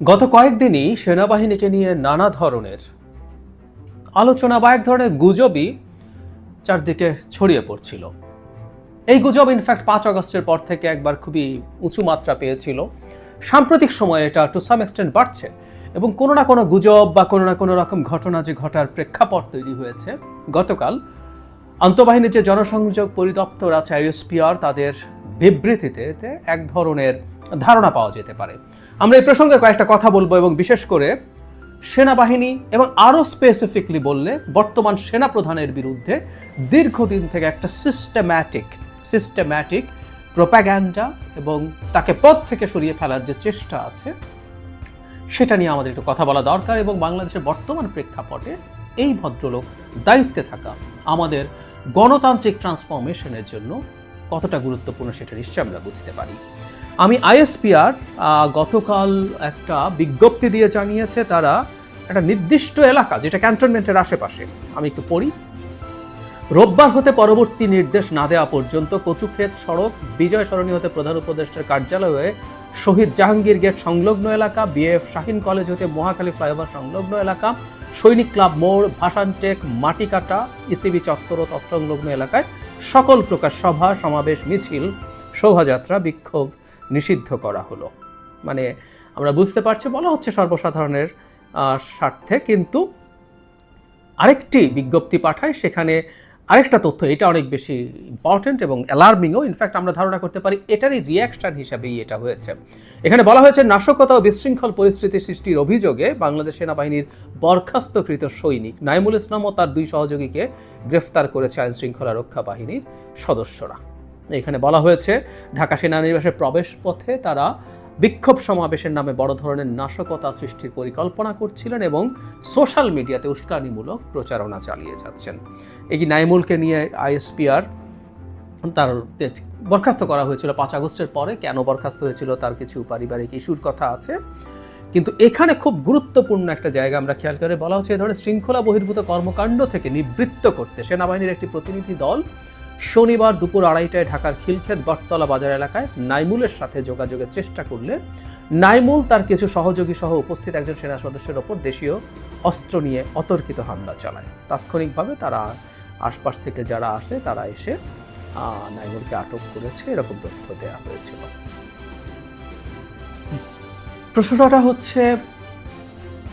গত কয়েকদিনই সেনাবাহিনীকে নিয়ে নানা ধরনের আলোচনা বা এক ধরনের গুজবই চারদিকে ছড়িয়ে পড়ছিল। এই গুজব ইনফ্যাক্ট পাঁচ আগস্টের পর থেকে একবার খুবই উঁচু মাত্রা পেয়েছিল। সাম্প্রতিক সময়ে এটা টু সাম এক্সটেন্ট বাড়ছে এবং কোনো না কোনো গুজব বা কোনো না কোনো রকম ঘটনা যে ঘটার প্রেক্ষাপট তৈরি হয়েছে। গতকাল আন্তঃবাহিনীর যে জনসংযোগ পরিদপ্তর আছে আইএসপিআর তাদের বিবৃতিতে এক ধরনের ধারণা পাওয়া যেতে পারে। আমরা এই প্রসঙ্গে কয়েকটা কথা বলব এবং বিশেষ করে সেনাবাহিনী এবং আরও স্পেসিফিকলি বললে বর্তমান সেনা প্রধানের বিরুদ্ধে দীর্ঘদিন থেকে একটা সিস্টেম্যাটিক সিস্টেম্যাটিক প্রোপাগ্যান্ডা এবং তাকে পথ থেকে সরিয়ে ফেলার যে চেষ্টা আছে, সেটা নিয়ে আমাদের একটু কথা বলা দরকার এবং বাংলাদেশের বর্তমান প্রেক্ষাপটে এই ভদ্রলোক দায়িত্বে থাকা আমাদের গণতান্ত্রিক ট্রান্সফরমেশনের জন্য কতটা গুরুত্বপূর্ণ সেটা নিশ্চয়ই আমরা বুঝতে পারি। আমি আইএসপিআর গতকাল একটা বিজ্ঞপ্তি দিয়ে জানিয়েছে তারা একটা নির্দিষ্ট এলাকা, যেটা ক্যান্টনমেন্টের আশেপাশে, আমি একটু পড়ি। রোববার হতে পরবর্তী নির্দেশ না দেওয়া পর্যন্ত কচুক্ষেত সড়ক বিজয় সরণী হতে প্রধান উপদেষ্টার কার্যালয়ে শহীদ জাহাঙ্গীর গেট সংলগ্ন এলাকা, বিএফ শাহিন কলেজ হতে মহাখালী ফ্লাইওভার সংলগ্ন এলাকা, সৈনিক ক্লাব মোড়, ভাসানটেক, মাটিকাটা, ইসিবি চত্বর ও তৎসংলগ্ন এলাকায় সকল প্রকার সভা, সমাবেশ, মিছিল, শোভাযাত্রা, বিক্ষোভ নিষিদ্ধ করা হলো। মানে আমরা বুঝতে পারছি বলা হচ্ছে সর্বসাধারণের স্বার্থে, কিন্তু আরেকটি বিজ্ঞপ্তি পাঠায়, সেখানে আরেকটা তথ্য, এটা অনেক বেশি ইম্পর্ট্যান্ট এবং অ্যালার্মিংও ইনফ্যাক্ট আমরা ধারণা করতে পারি, এটারই রিয়াকশন হিসাবেই এটা হয়েছে। এখানে বলা হয়েছে, নাশকতা ও বিশৃঙ্খল পরিস্থিতি সৃষ্টির অভিযোগে বাংলাদেশ সেনাবাহিনীর বরখাস্তকৃত সৈনিক নাইমুল ইসলাম ও তার দুই সহযোগীকে গ্রেফতার করেছে আইনশৃঙ্খলা রক্ষা বাহিনীর সদস্যরা। এখানে বলা হয়েছে, ঢাকা সেনানিবাসের প্রবেশ পথে তারা বিক্ষোভ সমাবেশের নামে বড় ধরনের নাশকতা সৃষ্টির পরিকল্পনা করছিলেন এবং সোশ্যাল মিডিয়াতে উস্কানিমূলক প্রচারণা চালিয়ে যাচ্ছেন। এই নাইমুলকে নিয়ে আইএসপিআর তার বরখাস্ত করা হয়েছিল পাঁচ আগস্টের পরে, কেন বরখাস্ত হয়েছিল তার কিছু পারিবারিক ইস্যুর কথা আছে। কিন্তু এখানে খুব গুরুত্বপূর্ণ একটা জায়গা আমরা খেয়াল করে বলা হচ্ছে এই ধরনের শৃঙ্খলা বহির্ভূত কর্মকাণ্ড থেকে নিবৃত্ত করতে সেনাবাহিনীর একটি প্রতিনিধি দল শনিবার দুপুর আড়াইটায় ঢাকার খিলক্ষেত বটতলা বাজার এলাকায় নাইমুলের সাথে যোগাযোগের চেষ্টা করলে নাইমুল তার কিছু সহযোগী সহ উপস্থিত একজন সেনা সদস্যের ওপর দেশীয় অস্ত্র নিয়ে অতর্কিত হামলা চালায়। তাৎক্ষণিকভাবে তারা আশপাশ থেকে যারা আসে, তারা এসে নাইমুলকে আটক করেছে। এরকম তথ্য দেওয়া হয়েছিল। প্রশ্নটা হচ্ছে,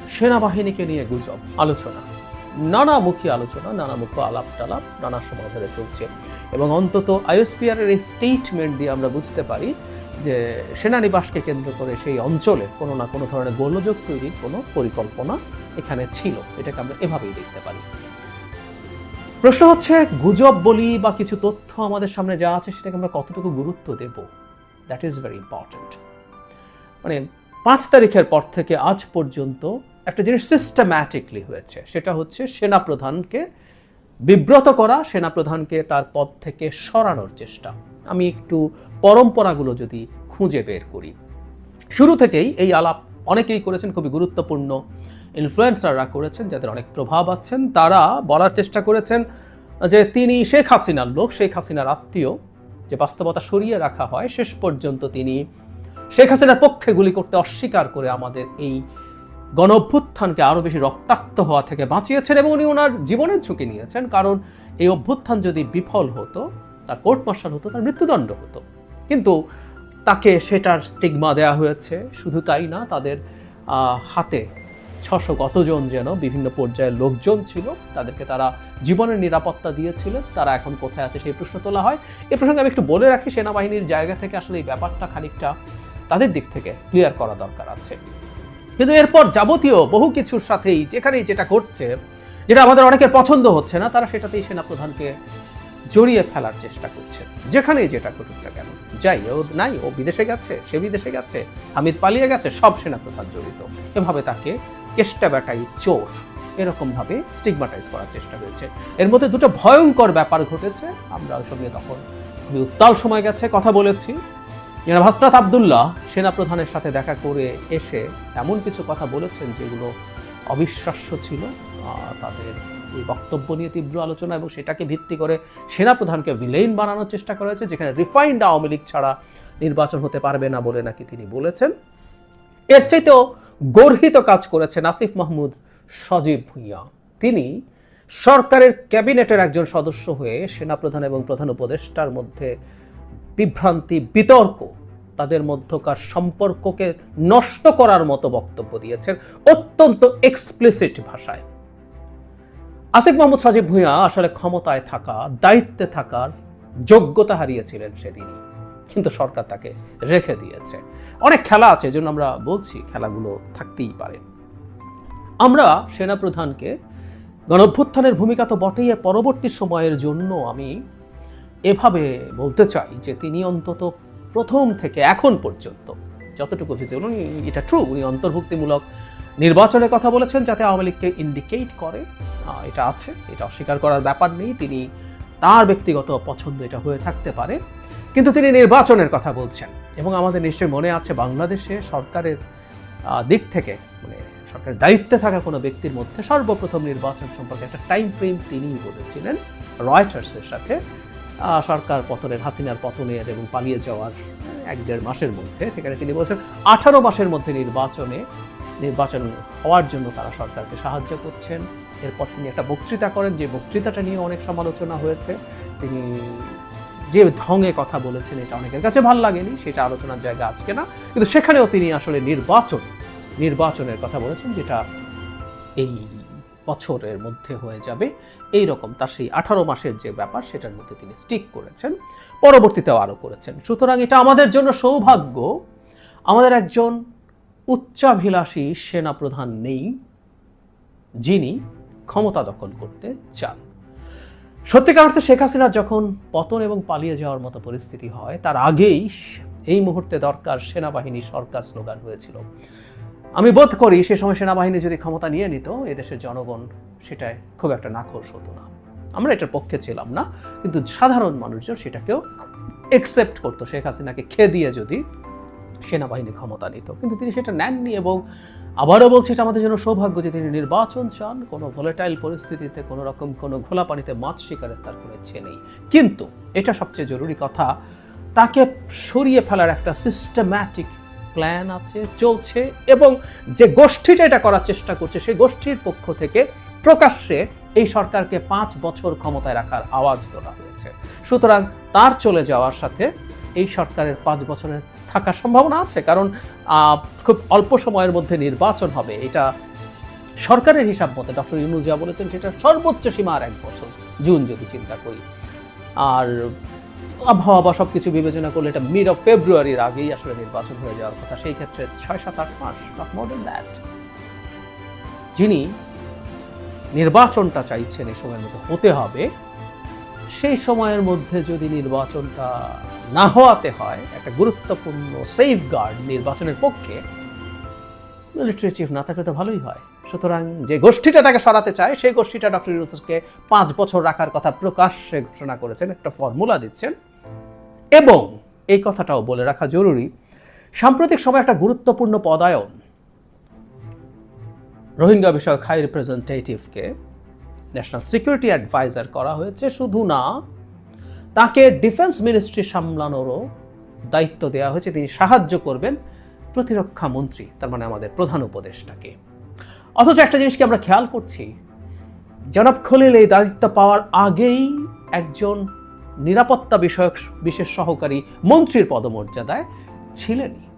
সেনাবাহিনীকে নিয়ে গুজব, আলোচনা। নানামুখী আলোচনা, নানামুখী আলাপ টালাপ নানা সময় ধরে চলছে। এবং অন্তত আইএসপিআর এর এই স্টেটমেন্ট দিয়ে আমরা বুঝতে পারি যে সেনানিবাসকে কেন্দ্র করে সেই অঞ্চলে কোনো না কোনো ধরনের গোলযোগ তৈরির কোনো পরিকল্পনা এখানে ছিল। এটাকে আমরা এভাবেই দেখতে পারি। প্রশ্ন হচ্ছে, গুজব বলি বা কিছু তথ্য আমাদের সামনে যা আছে সেটাকে আমরা কতটুকু গুরুত্ব দেব? দ্যাট ইজ ভেরি ইম্পর্ট্যান্ট মানে পাঁচ তারিখের পর থেকে আজ পর্যন্ত একটা জিনিস সিস্টেম্যাটিকলি হয়েছে। সেটা হচ্ছে সেনাপ্রধানকে বিব্রত করা, সেনাপ্রধানকে তার পদ থেকে সরানোর চেষ্টা। আমি একটু পরম্পরাগুলো যদি খুঁজে বের করি। শুরু থেকেই এই আলাপ অনেকেই করেছেন, খুবই গুরুত্বপূর্ণ ইনফ্লুয়েন্সাররা করেছেন, যাদের অনেক প্রভাব আছেন। তারা বলার চেষ্টা করেছেন যে তিনি শেখ হাসিনার লোক, শেখ হাসিনার আত্মীয়। যে বাস্তবতা সরিয়ে রাখা হয়, শেষ পর্যন্ত তিনি শেখ হাসিনার পক্ষে গুলি করতে অস্বীকার করে আমাদের এই গণ অভ্যুত্থানকে আরও বেশি রক্তাক্ত হওয়া থেকে বাঁচিয়েছেন এবং উনি ওনার জীবনের ঝুঁকি নিয়েছেন। কারণ এই অভ্যুত্থান যদি বিফল হতো, তার কোর্ট মার্শাল হতো, তার মৃত্যুদণ্ড হতো। কিন্তু তাকে সেটার স্টিগমা দেওয়া হয়েছে। শুধু তাই না, তাদের হাতে ছশো কতজন যেন বিভিন্ন পর্যায়ের লোকজন ছিল, তাদেরকে তারা জীবনের নিরাপত্তা দিয়েছিলেন। তারা এখন কোথায় আছে সেই প্রশ্ন তোলা হয়। এ প্রসঙ্গে আমি একটু বলে রাখি, সেনাবাহিনীর জায়গা থেকে আসলে এই ব্যাপারটা খানিকটা তাদের দিক থেকে ক্লিয়ার করা দরকার আছে। কিন্তু এরপর যাবতীয় বহু কিছুর সাথেই, যেখানেই যেটা ঘটছে, যেটা আমাদের অনেকের পছন্দ হচ্ছে না, তারা সেটাতেই সেনাপ্রধানকে জড়িয়ে ফেলার চেষ্টা করছে। যেখানেই যেটা ঘটুক না কেন। যাই ও নাই, ও বিদেশে গেছে, সে বিদেশে গেছে, হামিদ পালিয়ে গেছে, সব সেনাপ্রধান জড়িত। এভাবে তাকে কেষ্টা বেটাই চোর এরকমভাবে স্টিগমাটাইজ করার চেষ্টা হয়েছে এর মধ্যে দুটো ভয়ঙ্কর ব্যাপার ঘটেছে। আমরা ওই সঙ্গে তখন খুবই উত্তাল সময় গেছে, কথা বলেছি। জনাব হাসনাত আবদুল্লাহ সেনাপ্রধানের সাথে দেখা করে এসে এমন কিছু কথা বলেছেন যেগুলো অবিশ্বাস্য ছিল তাদের এই বক্তব্য নিয়ে তীব্র আলোচনা এবং সেটাকে ভিত্তি করে সেনাপ্রধানকে ভিলেইন বানানোর চেষ্টা করা হয়েছে, যেখানে রিফাইন্ড আওয়ামী লীগ ছাড়া নির্বাচন হতে পারবে না বলে নাকি তিনি বলেছেন। এর চাইতেও গর্হিত কাজ করেছেন আসিফ মাহমুদ সজীব ভুঁইয়া। তিনি সরকারের ক্যাবিনেটের একজন সদস্য হয়ে সেনাপ্রধান এবং প্রধান উপদেষ্টার মধ্যে বিভ্রান্তি, বিতর্ক তাদের মধ্যকার সম্পর্ককে নষ্ট করার মতো বক্তব্য দিয়েছেন অত্যন্ত এক্সপ্লিসিট ভাষায়। আসিফ মাহমুদ সাজিব ভুঁইয়া আসলে ক্ষমতায় থাকা, দায়িত্বে থাকার যোগ্যতা হারিয়েছিলেন সেদিনই। কিন্তু সরকার তাকে রেখে দিয়েছে। অনেক খেলা আছে, এজন্য আমরা বলছি খেলাগুলো থাকতেই পারে। আমরা সেনাপ্রধানকে গণভ্যুত্থানের ভূমিকা তো বটেই পরবর্তী সময়ের জন্য আমি এভাবে বলতে চাই যে তিনি অন্তত প্রথম থেকে এখন পর্যন্ত যতটুকু ভিজে উনি, এটা ট্রু উনি অন্তর্ভুক্তিমূলক নির্বাচনের কথা বলেছেন যাতে আওয়ামী লীগকে ইন্ডিকেট করে। এটা আছে, এটা অস্বীকার করার ব্যাপার নেই, তিনি তার ব্যক্তিগত পছন্দ এটা হয়ে থাকতে পারে। কিন্তু তিনি নির্বাচনের কথা বলছেন এবং আমাদের নিশ্চয়ই মনে আছে বাংলাদেশে সরকারের দিক থেকে মানে সরকারের দায়িত্বে থাকা কোনো ব্যক্তির মধ্যে সর্বপ্রথম নির্বাচন সম্পর্কে একটা টাইম ফ্রেম তিনিই বলেছিলেন রয়টার্সের সাথে। সরকার পতনের, হাসিনার পতনের এবং পালিয়ে যাওয়ার এক দেড় মাসের মধ্যে, সেখানে তিনি বলছেন আঠারো মাসের মধ্যে নির্বাচনে, নির্বাচন হওয়ার জন্য তারা সরকারকে সাহায্য করছেন। এরপর তিনি একটা বক্তৃতা করেন, যে বক্তৃতাটা নিয়ে অনেক সমালোচনা হয়েছে। তিনি যে ঢঙে কথা বলেছেন, এটা অনেকের কাছে ভালো লাগেনি, সেটা আলোচনার জায়গা আজকে না। কিন্তু সেখানেও তিনি আসলে নির্বাচন, নির্বাচনের কথা বলেছেন, যেটা এই বছরের মধ্যে হয়ে যাবে। এই রকম তার সেই আঠারো মাসের যে ব্যাপার, সেটার মধ্যে তিনি স্টিক করেছেন। পরবর্তীতেও আরও করেছেন। সুতরাং এটা আমাদের জন্য সৌভাগ্য। আমাদের একজন উচ্চাভিলাষী সেনাপ্রধান নেই, যিনি ক্ষমতা দখল করতে চান। সত্যিকার অর্থে শেখ হাসিনার যখন পতন এবং পালিয়ে যাওয়ার মতো পরিস্থিতি হয়, তার আগেই এই মুহূর্তে দরকার সেনাবাহিনী সরকার স্লোগান হয়েছিল। আমি বোধ করি সে সময় সেনাবাহিনী যদি ক্ষমতা নিয়ে নিত, এদেশের জনগণ সেটায় খুব একটা নাখোশ হতো না। আমরা এটার পক্ষে ছিলাম না, কিন্তু সাধারণ মানুষজন সেটাকেও একসেপ্ট করতো। শেখ হাসিনাকে খেয়ে দিয়ে যদি সেনাবাহিনী ক্ষমতা নিত। কিন্তু তিনি সেটা নেননি এবং আবারও বলছি, এটা আমাদের জন্য সৌভাগ্য যে তিনি নির্বাচন চান। কোনো ভোলেটাইল পরিস্থিতিতে, কোনো রকম কোনো ঘোলা পানিতে মাছ শিকারের তার কোনো ইচ্ছে নেই। কিন্তু এটা সবচেয়ে জরুরি কথা, তাকে সরিয়ে ফেলার একটা সিস্টেম্যাটিক প্ল্যান আছে, চলছে এবং যে গোষ্ঠীটা এটা করার চেষ্টা করছে, সেই গোষ্ঠীর পক্ষ থেকে প্রকাশ্যে এই সরকারকে পাঁচ বছর ক্ষমতায় রাখার আওয়াজ তোলা হয়েছে। সুতরাং তার চলে যাওয়ার সাথে এই সরকারের পাঁচ বছরের থাকার সম্ভাবনা আছে, কারণ খুব অল্প সময়ের মধ্যে নির্বাচন হবে। এটা সরকারের হিসাব মতে ডক্টর ইউনুজিয়া বলেছেন, সেটা সর্বোচ্চ সীমা আর এক বছর। জুন যদি চিন্তা করি। আর আবহাওয়া বা সব কিছু বিবেচনা করলে এটা মিড অফ ফেব্রুয়ারির আগেই আসলে নির্বাচন হয়ে যাওয়ার কথা। সেই ক্ষেত্রে ছয় সাত, আট মাস মোর দেন দ্যাট যিনি নির্বাচনটা চাইছেন এই সময়ের মধ্যে হতে হবে, সেই সময়ের মধ্যে যদি নির্বাচনটা না হওয়াতে হয়, একটা গুরুত্বপূর্ণ সেফ গার্ড নির্বাচনের পক্ষে মিলিটারি চিফ না থাকলে তো ভালোই হয়। সুতরাং যে গোষ্ঠীটা তাকে সরাতে চায়, সেই গোষ্ঠীটা ডক্টর ইউনুসকে পাঁচ বছর রাখার কথা প্রকাশ্যে ঘোষণা করেছেন, একটা ফর্মুলা দিচ্ছেন। এবং এই কথাটাও বলে রাখা জরুরি, সাম্প্রতিক সময় একটা গুরুত্বপূর্ণ পদায়ন। রোহিঙ্গা বিষয়ক হাই রিপ্রেজেন্টেটিভকে ন্যাশনাল সিকিউরিটি অ্যাডভাইজার করা হয়েছে, শুধু না, তাকে ডিফেন্স মিনিস্ট্রি সামলানোরও দায়িত্ব দেওয়া হয়েছে। তিনি সাহায্য করবেন প্রতিরক্ষা মন্ত্রী, তার মানে আমাদের প্রধান উপদেষ্টাকে। অথচ একটা জিনিসকে আমরা খেয়াল করছি। জনাব খলিল এই দায়িত্ব পাওয়ার আগেই একজন নিরাপত্তা বিষয়ক, বিশেষ সহকারী মন্ত্রীর পদমর্যাদায় ছিলেনই।